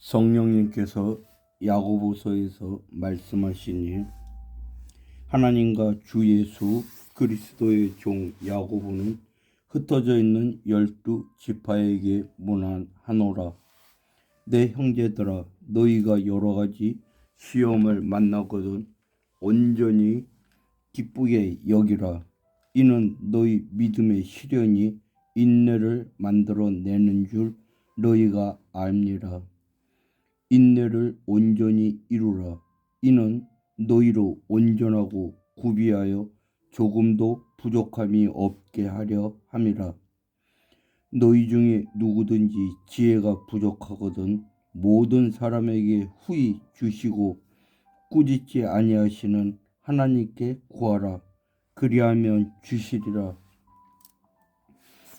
성령님께서 야고보서에서 말씀하시니 하나님과 주 예수 그리스도의 종 야고보는 흩어져 있는 열두 지파에게 문안하노라. 내 형제들아 너희가 여러 가지 시험을 만나거든 온전히 기쁘게 여기라. 이는 너희 믿음의 시련이 인내를 만들어내는 줄 너희가 알니라 인내를 온전히 이루라. 이는 너희로 온전하고 구비하여 조금도 부족함이 없게 하려 함이라. 너희 중에 누구든지 지혜가 부족하거든 모든 사람에게 후히 주시고 꾸짖지 아니하시는 하나님께 구하라. 그리하면 주시리라.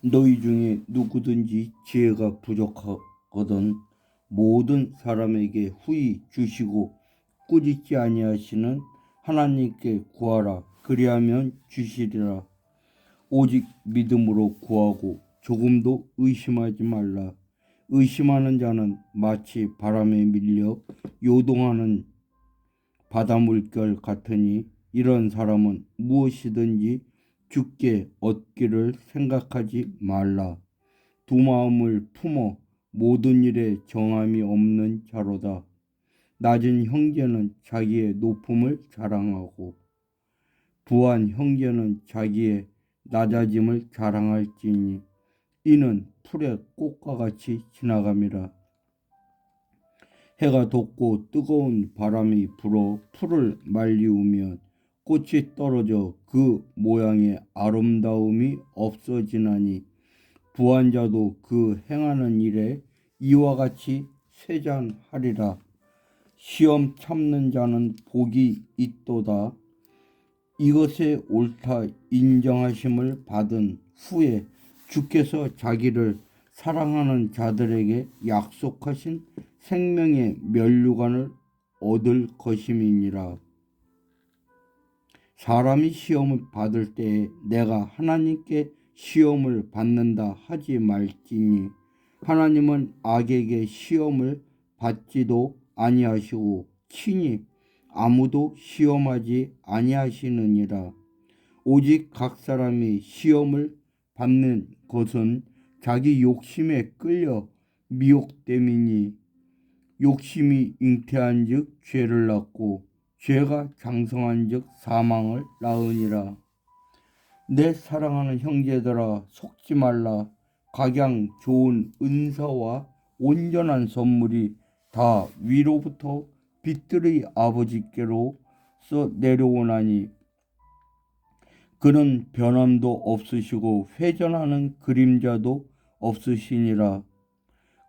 너희 중에 누구든지 지혜가 부족하거든 모든 사람에게 후히 주시고 꾸짖지 아니하시는 하나님께 구하라. 그리하면 주시리라. 오직 믿음으로 구하고 조금도 의심하지 말라. 의심하는 자는 마치 바람에 밀려 요동하는 바다 물결 같으니 이런 사람은 무엇이든지 죽게 얻기를 생각하지 말라. 두 마음을 품어 모든 일에 정함이 없는 자로다. 낮은 형제는 자기의 높음을 자랑하고 부한 형제는 자기의 낮아짐을 자랑할지니 이는 풀의 꽃과 같이 지나감이라. 해가 돋고 뜨거운 바람이 불어 풀을 말리우면 꽃이 떨어져 그 모양의 아름다움이 없어지나니 부한 자도 그 행하는 일에 이와 같이 쇠잔하리라. 시험 참는 자는 복이 있도다. 이것에 옳다 인정하심을 받은 후에 주께서 자기를 사랑하는 자들에게 약속하신 생명의 면류관을 얻을 것임이니라. 사람이 시험을 받을 때에 내가 하나님께 시험을 받는다 하지 말지니 하나님은 악에게 시험을 받지도 아니하시고 친히 아무도 시험하지 아니하시느니라. 오직 각 사람이 시험을 받는 것은 자기 욕심에 끌려 미혹됨이니 욕심이 잉태한즉 죄를 낳고 죄가 장성한즉 사망을 낳으니라 내 사랑하는 형제들아 속지 말라. 각양 좋은 은사와 온전한 선물이 다 위로부터 빛들의 아버지께로서 내려오나니 그는 변함도 없으시고 회전하는 그림자도 없으시니라.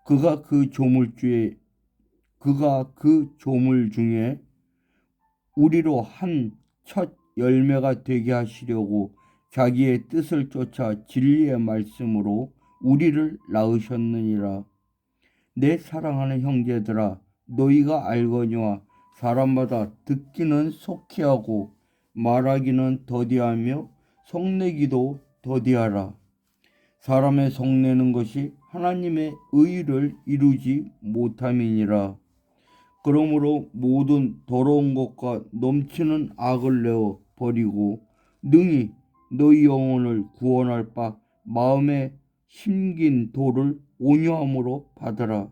그가 그 조물주에 그가 그 조물 중에 우리로 한 첫 열매가 되게 하시려고 자기의 뜻을 쫓아 진리의 말씀으로 우리를 낳으셨느니라. 내 사랑하는 형제들아 너희가 알거니와 사람마다 듣기는 속히 하고 말하기는 더디하며 성내기도 더디하라. 사람의 성내는 것이 하나님의 의를 이루지 못함이니라. 그러므로 모든 더러운 것과 넘치는 악을 내어 버리고 능히 너희 영혼을 구원할 바 마음에 심긴 도를 온유함으로 받으라.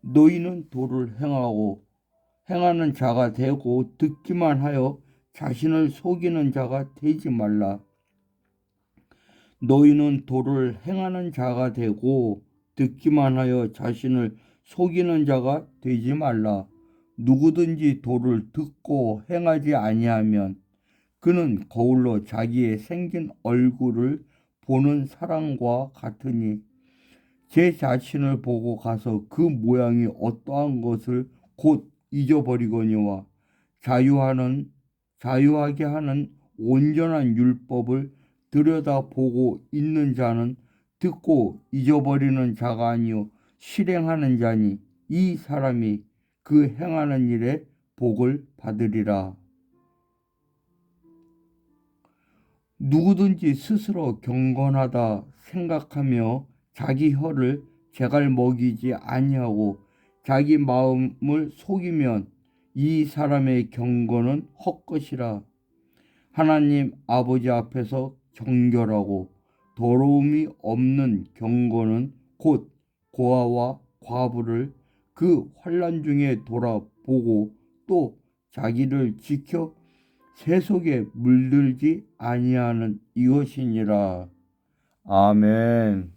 너희는 도를 행하고 행하는 자가 되고 듣기만 하여 자신을 속이는 자가 되지 말라. 너희는 도를 행하는 자가 되고 듣기만 하여 자신을 속이는 자가 되지 말라. 누구든지 도를 듣고 행하지 아니하면 그는 거울로 자기의 생긴 얼굴을 보는 사람과 같으니 제 자신을 보고 가서 그 모양이 어떠한 것을 곧 잊어버리거니와 자유하는 자유하게 하는 온전한 율법을 들여다보고 있는 자는 듣고 잊어버리는 자가 아니요 실행하는 자니 이 사람이 그 행하는 일에 복을 받으리라. 누구든지 스스로 경건하다 생각하며 자기 혀를 제갈 먹이지 아니하고 자기 마음을 속이면 이 사람의 경건은 헛것이라. 하나님 아버지 앞에서 정결하고 더러움이 없는 경건은 곧 고아와 과부를 그 환란 중에 돌아보고 또 자기를 지켜 세속에 물들지 아니하는 이것이니라. 아멘.